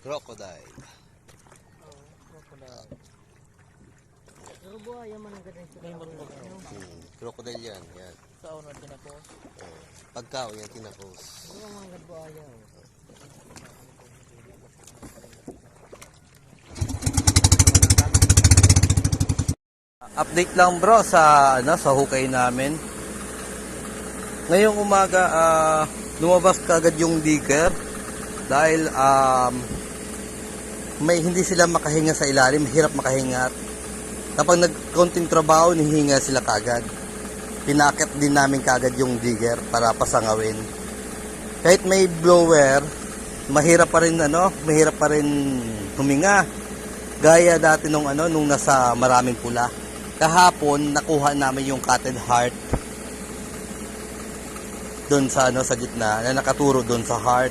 Crocodile. Crocodile. Pero buhaya man ang ganun sila. Hmm, crocodile yan. yan. Sa una tinapos. Oh. Pagkaw, yan tinapos. Ano ang mga buhaya? oh. Update lang bro sa ano sa hukay namin. Ngayong umaga ah, lumabas kagad yung digger dahil um, may hindi sila makahinga sa ilalim, hirap makahinga. Kapag nagkonting trabaho, nihinga sila kagad. Pinakit din namin kagad yung digger para pasangawin. Kahit may blower, mahirap pa rin ano, mahirap pa rin huminga. Gaya dati nung ano, nung nasa maraming pula. Kahapon, nakuha namin yung cutted heart doon sa ano sa gitna na nakaturo doon sa heart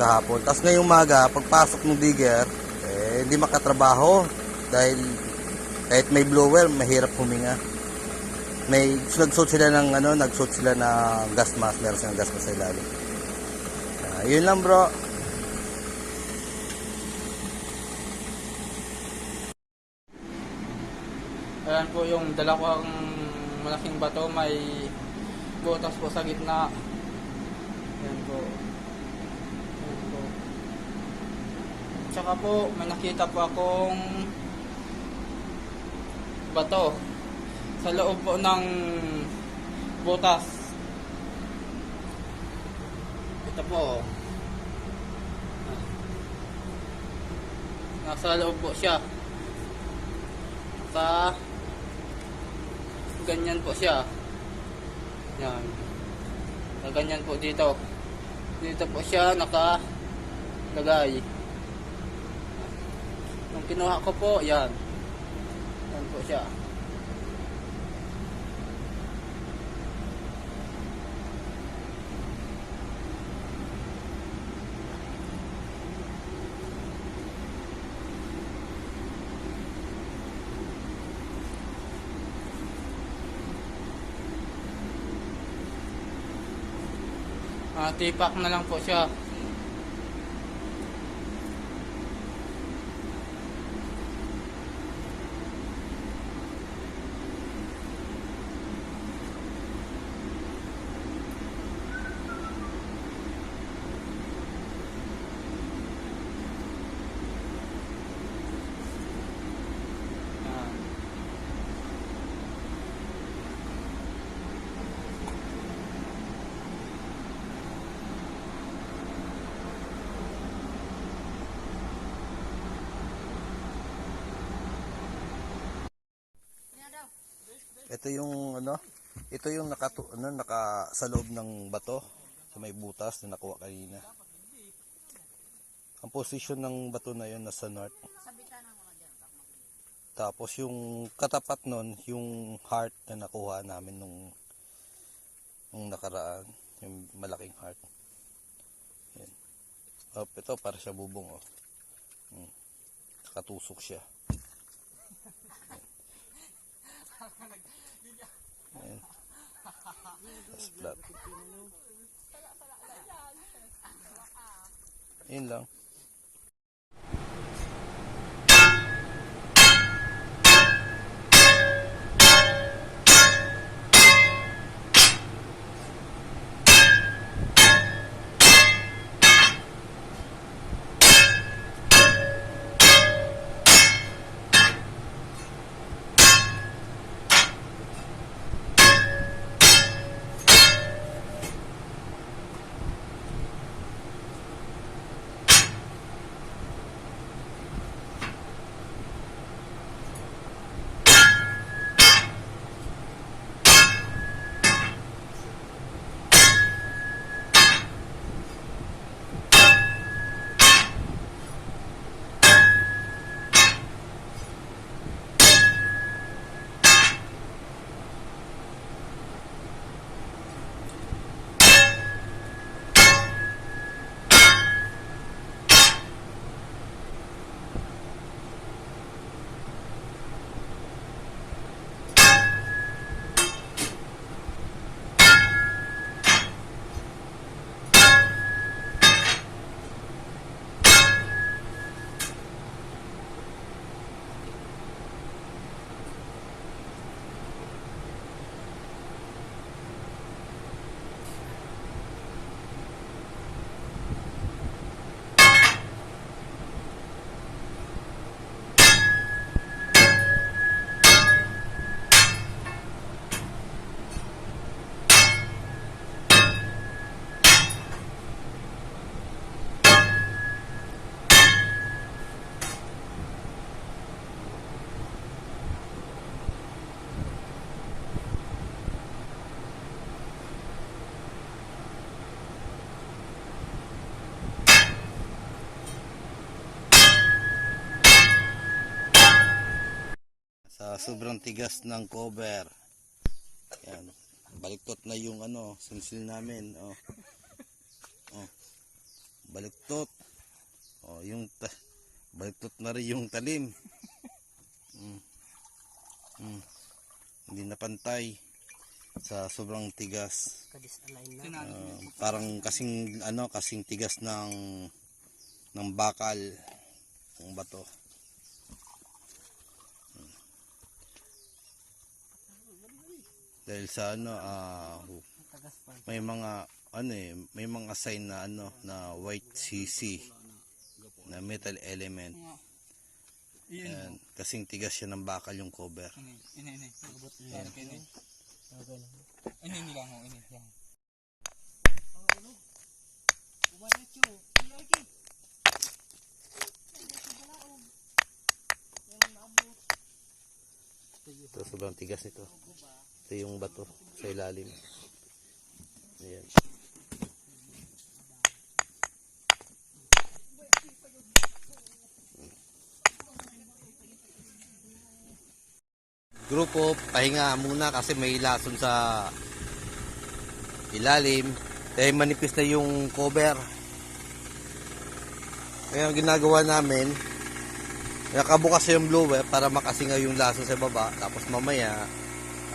kahapon. Tapos ngayong umaga, pagpasok ng digger, eh, hindi makatrabaho dahil kahit may blower, mahirap huminga. May nagsuot sila ng ano, nagsuot sila ng gas mask, meron silang gas mask sa ilalim. Ah, yun lang bro. Ayan po yung dalawang malaking bato, may butas po sa gitna. Ayan po. Ayan po. Tsaka po, may nakita po akong bato sa loob po ng butas. Ito po. Nasa loob po siya. Sa ganyan po siya. Yan. Na ganyan po dito. Dito po siya nakalagay nung kinuha ko po yan. Yan po siya. Ah, tipak na lang po siya Ito yung ano, ito yung nakatu ano, naka sa loob ng bato sa may butas na nakuha kanina. Ang position ng bato na yun nasa north. Tapos yung katapat nun, yung heart na nakuha namin nung nung nakaraan, yung malaking heart. Yan. Oh, ito para siya bubong oh. Hmm. Nakatusok siya. Ayan. Flat. Yun lang. Sobrang tigas ng cover. Yan. Baliktot na yung ano, sinsil namin. Oh. Oh. Baliktot. Oh, yung ta- baliktot na rin yung talim. Mm. Mm. Hindi na pantay sa sobrang tigas. Ah, parang kasing ano, kasing tigas ng ng bakal ng bato. Dahil sa ano, ah, pa. may mga ano eh, may mga sign na ano na white CC na metal element. Yan, kasing tigas siya ng bakal yung cover. Ito sobrang tigas nito. Ito yung bato sa ilalim. Ayan. Grupo, pahinga muna kasi may lason sa ilalim. Kaya manipis na yung cover. Kaya ang ginagawa namin, nakabukas yung blower para makasingaw yung lason sa baba. Tapos mamaya,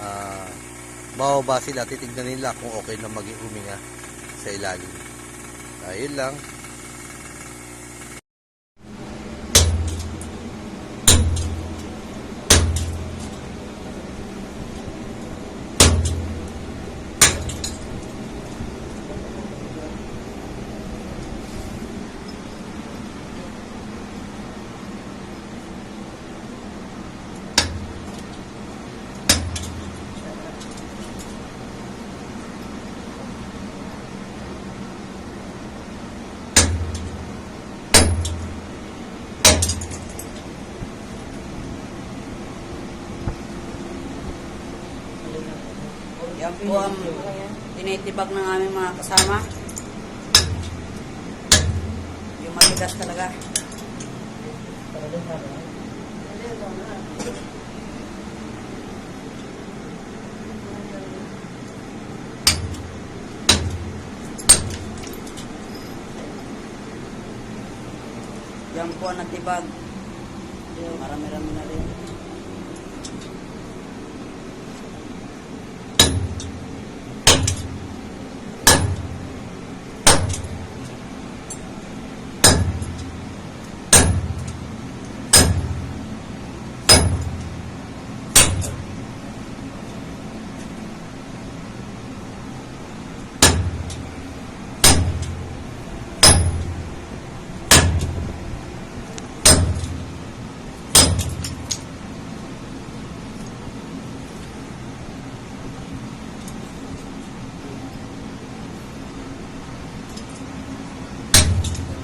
ah, bababa sila, titignan nila kung okay na maging huminga sa ilalim. Ayun lang. Yan po ang tinitibag ng aming mga kasama. Yung matigas talaga. Yan po ang natibag. Marami-rami na rin.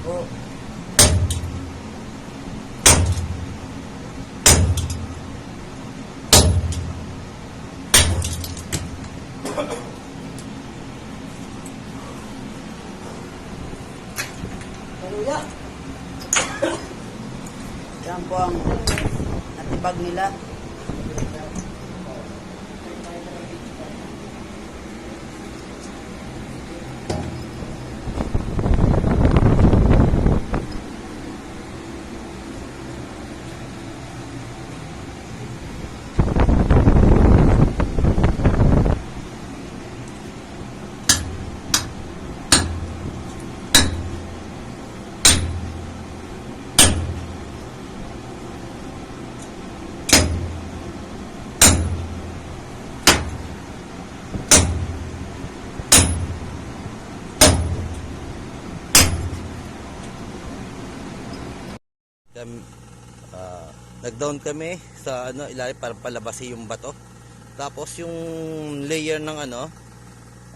Po. Yan po ang natibag nila. Kami, ah, nag-down kami sa ano, ilalim para palabasin yung bato. Tapos yung layer ng ano,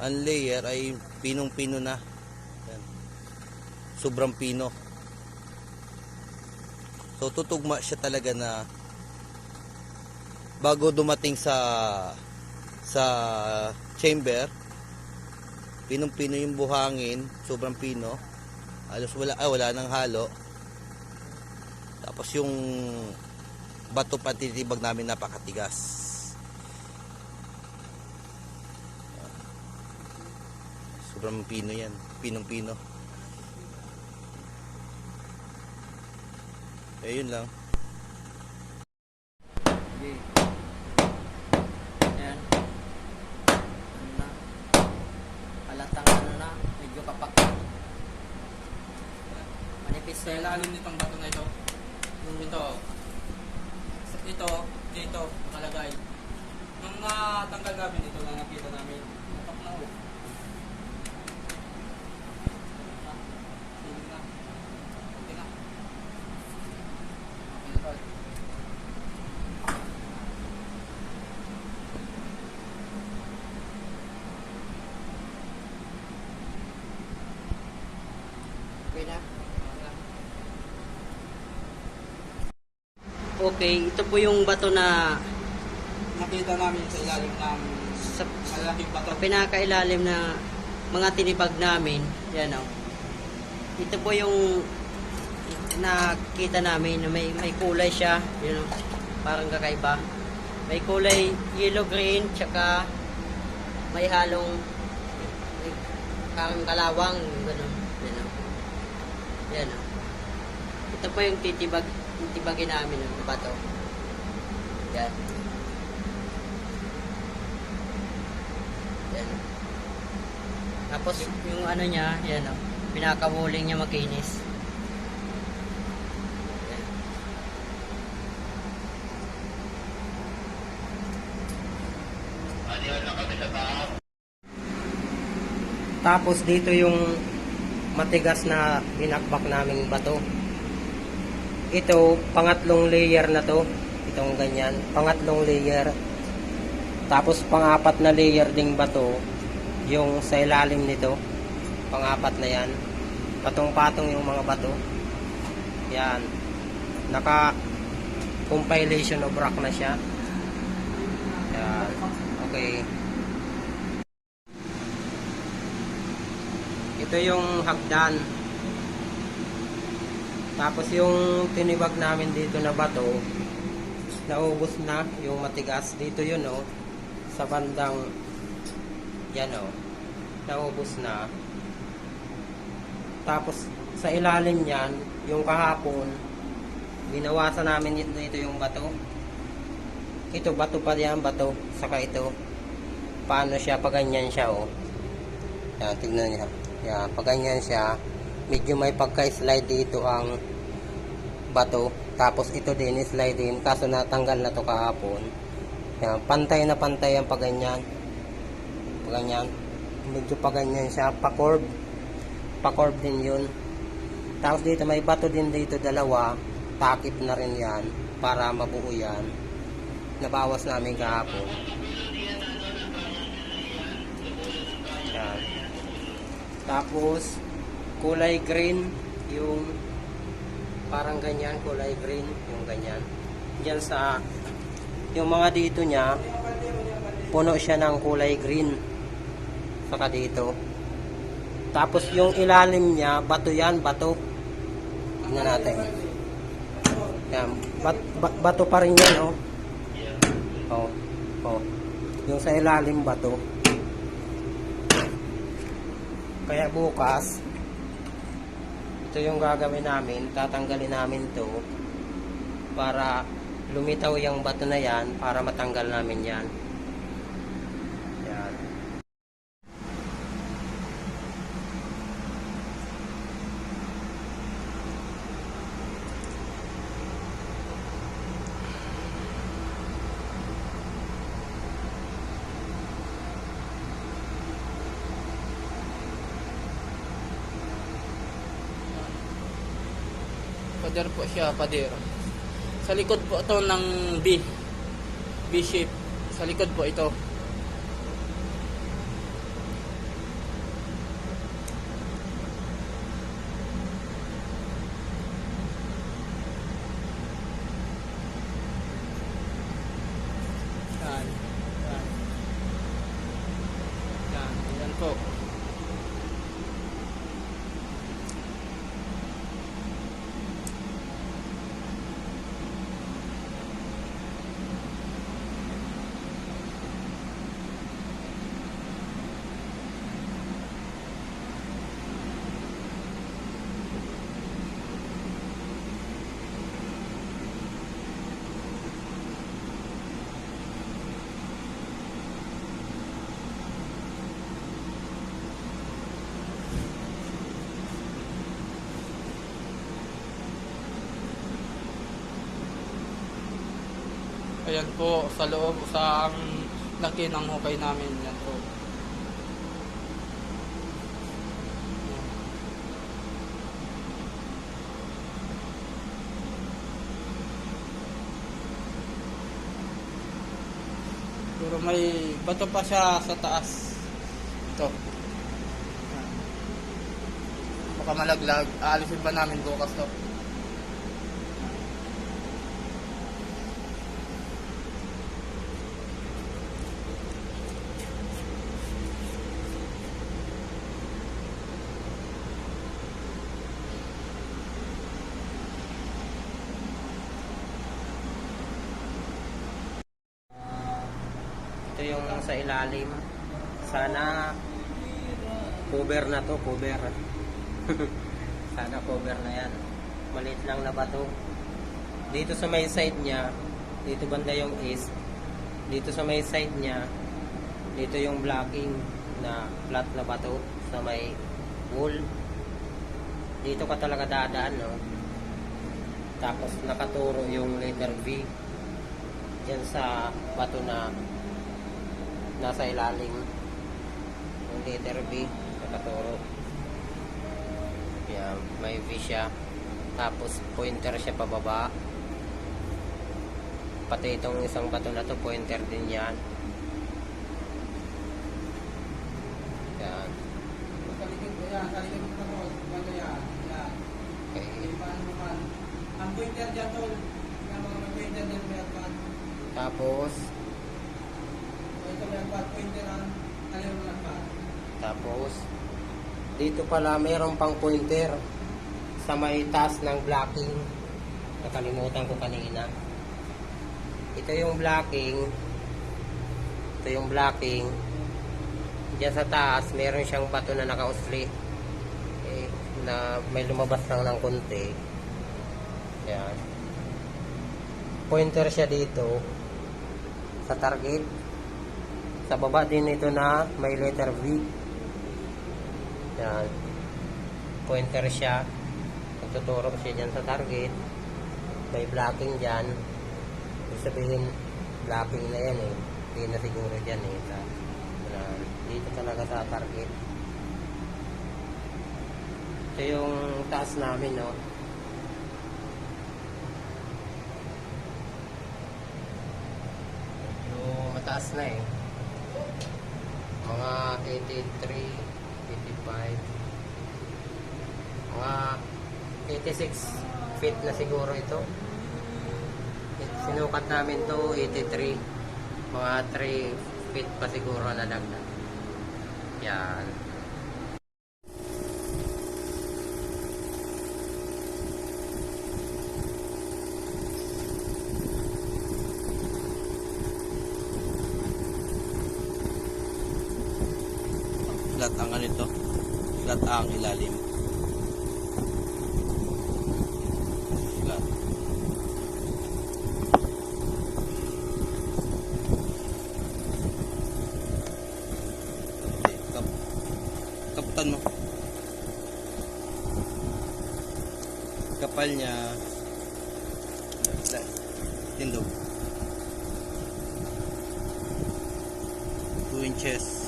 ang layer ay pinong-pino na. Yan. Sobrang pino. So tutugma siya talaga na bago dumating sa sa chamber, pinong-pino yung buhangin, sobrang pino. Halos wala, ah, wala nang halo. Tapos yung bato patitibag namin napakatigas. Sobrang pino yan. Pinong pino. Ayun lang. Ano ano Sa ilalim nitong bato na ito, ito, ito, dito, nakalagay. Nung natanggal namin ito na nakita namin, napak na oh. Sige na. Okay na. Okay na tol. Okay na. Okay, ito po yung bato na Nakita namin sa ilalim ng sa, malaking bato. pinakailalim na mga tinibag namin. Yan o. Ito po yung nakita namin na may, may kulay siya. Yan o. Parang kakaiba. May kulay yellow-green tsaka may halong may parang kalawang. Ganun. Yan o. Yan o. Ito po yung titibag, titibagin namin ng bato. Yan. Yan. Tapos yung ano niya, yan o. Pinakamuling niya makinis. Yan. Tapos dito yung matigas na binakbak naming bato. Ito, pangatlong layer na to. Itong ganyan. Pangatlong layer. Tapos pangapat na layer ding bato, yung sa ilalim nito. Pangapat na yan. Patong-patong yung mga bato. Yan. Naka compilation of rock na siya. Yan. Okay. Ito yung hagdan. Tapos yung tinibag namin dito na bato, naubos na yung matigas. Dito yun oh, sa bandang, yan oh, naubos na. Tapos sa ilalim niyan, yung kahapon, binawasan namin dito, dito yung bato. Ito, bato pa yan, bato. Saka ito, paano siya, pag ganyan siya oh. Yan, tignan niya. Yan, pag ganyan siya, medyo may pagka-slide dito ang bato. Tapos ito din, slide din. Kaso natanggal na to kahapon. Yan, pantay na pantay ang pag ganyan. Pag ganyan. Medyo pag ganyan siya, pa-curve. Pa-curve din yun. Tapos dito may bato din dito dalawa. Takip na rin yan para mabuo yan. Nabawas namin kahapon. Yan. Tapos, kulay green, yung parang ganyan, kulay green, yung ganyan. Diyan sa, yung mga dito niya, puno siya ng kulay green. Saka dito. Tapos yung ilalim niya, bato yan, bato. Tingnan natin. Yan, bat, bat- bato pa rin yan, oh. Oh, oh. Yung sa ilalim bato. Kaya bukas, ito yung gagawin namin, tatanggalin namin to para lumitaw yung bato na yan para matanggal namin yan. Pader po siya, pader. Sa likod po ito ng B. B shape. Sa likod po ito. Yan. Yan. Yan. Yan po. Yan po sa loob sa ang laki ng hukay namin yan po. Pero may bato pa siya sa taas. Ito. Baka malaglag. Aalisin pa namin bukas to. Yung sa ilalim. Sana cover na to, cover. Sana cover na yan. Maliit lang na bato. Dito sa may side niya, dito banda yung east. Dito sa may side niya, dito yung blocking na flat na bato sa may wall. Dito ka talaga dadaan, no? Tapos nakaturo yung letter V dyan sa bato na nasa ilalim. Yung letter B nakaturo. Yan may V siya. Tapos pointer siya pababa. Pati itong isang bato na to pointer din yan. Yan. Okay. Ang pointer dyan tol. May pointer dyan tapos Ito may agpat pointer ang kaliwa ng agpat. Tapos, dito pala mayroon pang pointer sa may taas ng blocking. Nakalimutan ko kanina. Ito yung blocking. Ito yung blocking. Diyan sa taas, meron siyang bato na nakausli. Eh, na may lumabas lang ng konti. Yan. Pointer siya dito sa target. Sa baba din ito na may letter V. Yan. Pointer siya. Nagtuturo siya dyan sa target. May blocking dyan. Ibig sabihin, blocking na yan eh. Hindi na siguro dyan eh. Sa, yan. Dito talaga sa target. Ito yung taas namin, no. Yung mataas na eh mga 83, 85, mga 86 feet na siguro ito. Sinukat namin to 83, mga 3 feet pa siguro na dagdag. Yan. Flat ang ano ito. Flat ang ilalim. Flat. Okay, kap mo. Kapal niya. Flat. Tindog. 2 inches.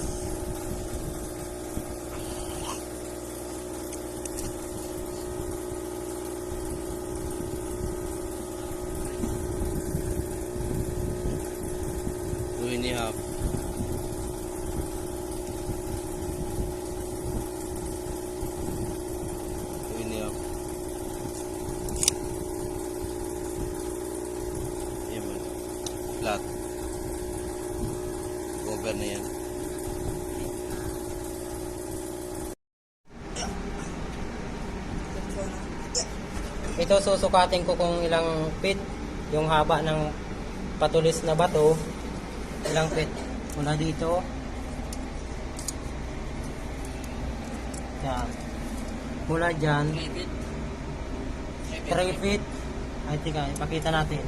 Two and a half. Yan man. Flat. Cover na yan. Ito susukatin ko kung ilang feet yung haba ng patulis na bato. Ilang feet. Mula dito. Yan. Mula dyan. 3 feet. Ay, tika, ipakita natin.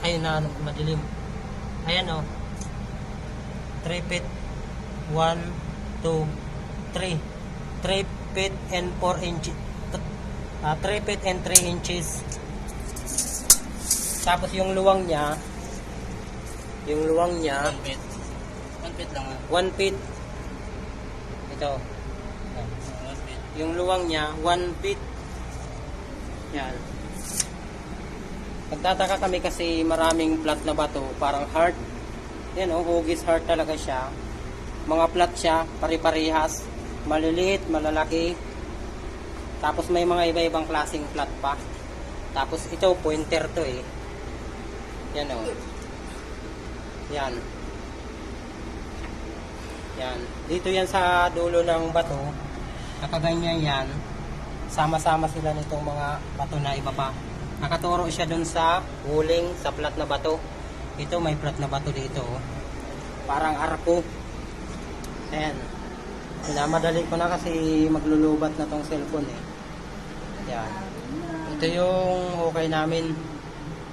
Ayun na, ano, madilim. Ayan o. 3 feet. 1, 2, 3. 3 feet and 4 inches. Uh, 3 feet and 3 inches. Tapos yung luwang niya, Yung luwang niya, One feet. One feet lang ah. 1 feet. Ito. One feet. Yung luwang niya, 1 feet. Yan. Nagtataka kami kasi maraming flat na bato, parang heart. Yan oh, hugis heart talaga siya. Mga flat siya, pare-parehas. Maliliit, malalaki. Tapos may mga iba-ibang klaseng flat pa. Tapos ito, pointer to eh. Yan oh. Yan. Yan. Dito yan sa dulo ng bato. Nakaganyan yan. Sama-sama sila nitong mga bato na iba pa. Nakaturo siya dun sa huling sa plat na bato. Ito may plat na bato dito. oh. Parang arko. Ayan. Minamadali ko na kasi maglulubat na tong cellphone eh. Yan. Ito yung hukay namin.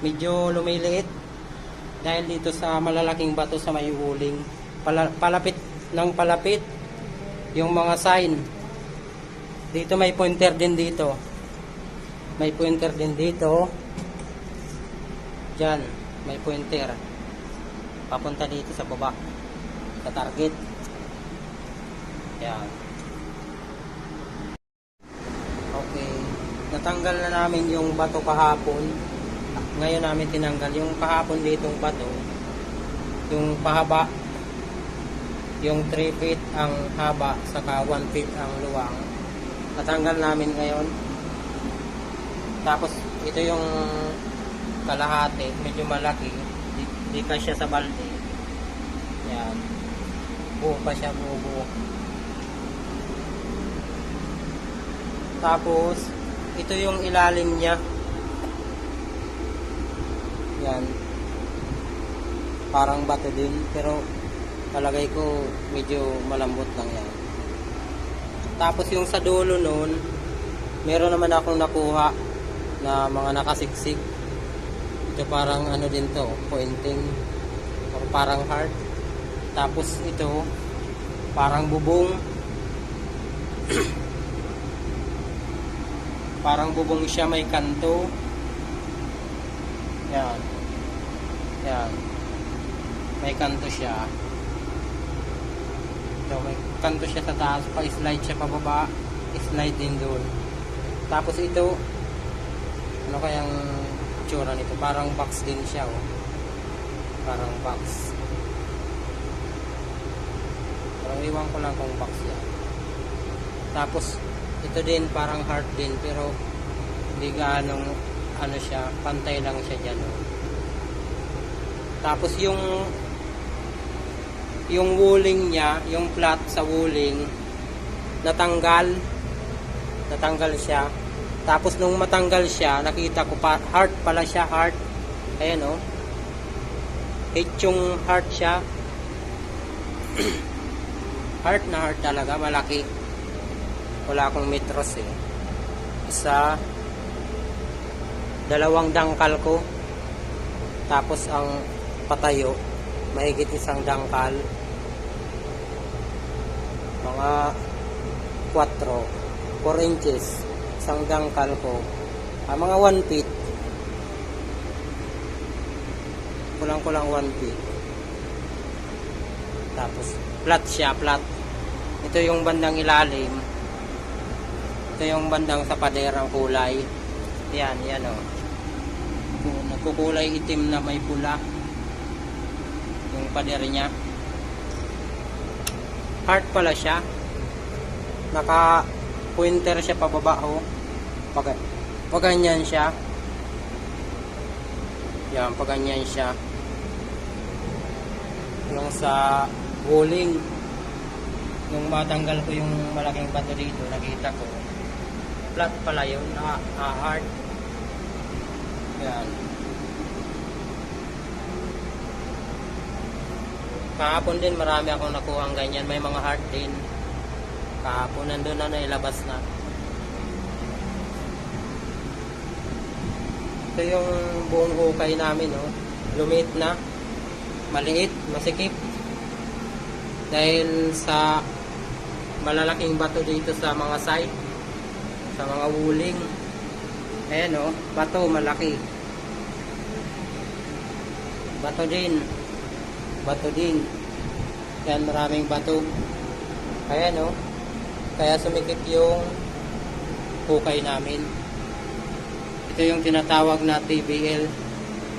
Medyo lumiliit. Dahil dito sa malalaking bato sa may huling. Pala, palapit ng palapit yung mga sign. Dito may pointer din dito. May pointer din dito. Diyan, may pointer. Papunta dito sa baba. Sa target. Yan. Okay. Natanggal na namin yung bato kahapon. Ngayon namin tinanggal yung kahapon ditong bato. Yung pahaba. Yung 3 feet ang haba saka 1 feet ang luwang. Natanggal namin ngayon. Tapos ito yung kalahati, medyo malaki. Di, di ka siya sa balde. Yan. Buo pa siya, buo. Tapos, ito yung ilalim niya. Yan. Parang bato din, pero palagay ko medyo malambot lang yan. Tapos yung sa dulo nun, meron naman akong nakuha na mga nakasiksik. Ito parang ano din to, pointing or parang heart. Tapos ito, parang bubong. parang bubong siya may kanto. Yan. Yan. May kanto siya. So, may kanto siya sa taas, pa-slide siya pababa, slide din doon. Tapos ito, ano kayang tsura nito? Parang box din siya, oh. Parang box. Parang iwan ko lang kung box yan. Tapos, ito din parang heart din, pero hindi gaanong ano siya, pantay lang siya dyan, oh. Tapos yung yung wooling niya, yung flat sa wooling, natanggal. Natanggal siya. Tapos nung matanggal siya, nakita ko pa, heart pala siya, heart. Ayan. Oh. Yung heart siya. heart na heart talaga, malaki. Wala akong metros eh. Isa, dalawang dangkal ko. Tapos ang patayo, mahigit isang dangkal. Mga 4 4 inches isang dangkal ko ah, mga 1 feet. Kulang kulang 1 feet. Tapos flat siya flat. Ito yung bandang ilalim. Ito yung bandang sa paderang kulay. Yan yan o oh. nagkukulay itim na may pula pader niya. Heart pala siya. Naka pointer siya pababa oh. Pag, pag siya. Yan pag ganyan siya. Yung sa walling nung matanggal ko yung malaking bato dito nakita ko. Flat pala yun na na heart yan Kahapon din marami akong nakuha ganyan. May mga heart din. Kahapon nandun na nailabas na. Ito yung buong hukay namin. Oh. Lumit na. Maliit. Masikip. Dahil sa malalaking bato dito sa mga site. Sa mga wuling. Ayan oh. Bato malaki. Bato din. Bato din. Yan, maraming bato. Kaya no, kaya sumikip yung hukay namin. Ito yung tinatawag na TBL,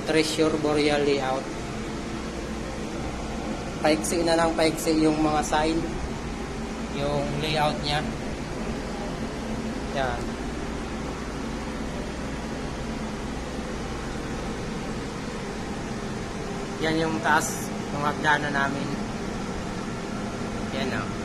Treasure Boreal Layout. Paiksi na lang paiksi yung mga sign, yung layout niya. Yan. Yan yung taas ng hagdanan namin. Yan o. Yan.